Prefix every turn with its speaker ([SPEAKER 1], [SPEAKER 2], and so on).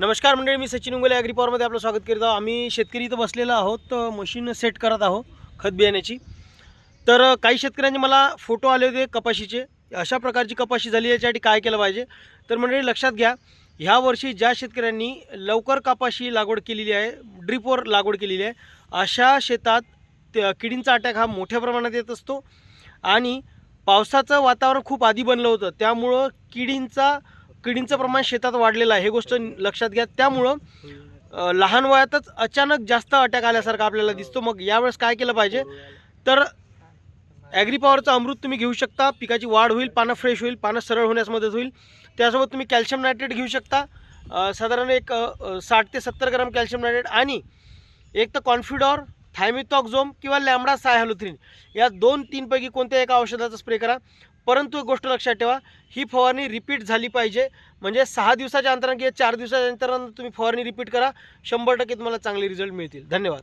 [SPEAKER 1] नमस्कार मंडळी मी सचिन उंगले ॲग्रीपॉवरमध्ये आपलं स्वागत करीत आहोत. आम्ही शेतकरी इथं बसलेलो आहोत. तर मशीन सेट करत आहोत खत बियाण्याची. तर काही शेतकऱ्यांचे मला फोटो आले होते कपाशीचे. अशा प्रकारची कपाशी झाली याच्यासाठी काय केलं पाहिजे? तर मंडळी लक्षात घ्या ह्या वर्षी ज्या शेतकऱ्यांनी लवकर कपाशी लागवड केलेली आहे ड्रीपवर लागवड केलेली आहे अशा शेतात त्या किडींचा अटॅक हा मोठ्या प्रमाणात येत असतो. आणि पावसाचं वातावरण खूप आधी बनलं होतं. त्यामुळं किडींचा किडींचं प्रमाण शेतात वाढलेलं आहे. हे गोष्ट लक्षात घ्या. त्यामुळं लहान वयातच अचानक जास्त अटॅक आल्यासारखं आपल्याला दिसतो. मग यावेळेस काय केलं पाहिजे? तर ॲग्री पॉवरचं अमृत तुम्ही घेऊ शकता. पिकाची वाढ होईल पानं फ्रेश होईल पानं सरळ होण्यास मदत होईल. त्यासोबत तुम्ही कॅल्शियम नायट्रेट घेऊ शकता. साधारण एक साठ ते सत्तर ग्राम कॅल्शियम नायट्रेट आणि एक तर कॉन्फिडॉर थायमिथॉक्झोम किंवा लॅमडा सायहॅलोथ्रिन. या दोन तीनपैकी कोणत्या एका औषधाचा स्प्रे करा? परंतु एक गोष्ट लक्षात ठेवा ही फवारणी रिपीट झाली पाहिजे. म्हणजे सहा दिवसाच्या अंतरानं किंवा चार दिवसाच्या अंतरानं तुम्ही फवारणी रिपीट करा. शंभर टक्के तुम्हाला चांगले रिझल्ट मिळतील. धन्यवाद.